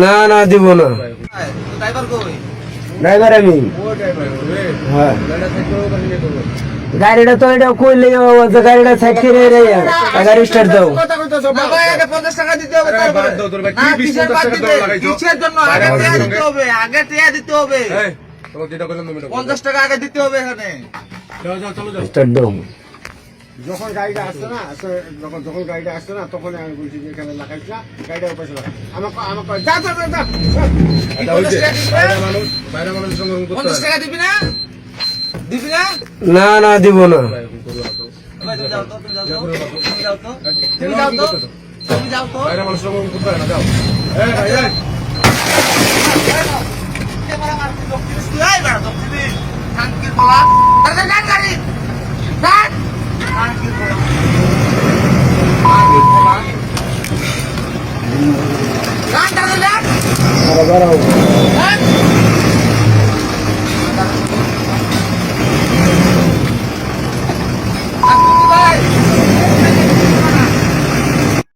না? না? দিব না। ড্রাইভার কই? ড্রাইভার আমি। হ্যাঁ। গাড়িটা তো এটা কইলে গাড়িটা সাইড করে রে গাড়ি স্টার্ট দাও। না ভাই আগে 50 টাকা দিতে হবে তারপরে। দাও তোর ভাই, কি 20 কিসের 50 বাদ টাকা দিবে? দেওয়া লাগাইছো? কিসের জন্য? আগে টিয়া দিতে হবে আগে টিয়া দিতে হবে। এই, তোমাকে যেটা বললাম তুমি 50 টাকা আগে দিতে হবে এখানে। যাও, যাও, চলো, যাও। স্টার্ট দাও। যখন গাড়িটা আসছে না যখন যখন গাড়িটা আসছে না তখন আমি বলছি যে এখানে লাগাইছ না গাড়িটা ওপাশে লাগা আমাকে আমাকে যা যা যা, যা এটা হইছে। 50 টাকা দিবে? বাইরে মানুষ, বাইরে মানুষের সঙ্গে ওরকম করতে 50 হয় না। টাকা দিবি না দিবি না না না দিব না তুমি যাও তো তুমি যাও তো। তুমি যাও তো তুমি যাও তো? তুমি যাও তো Agora o.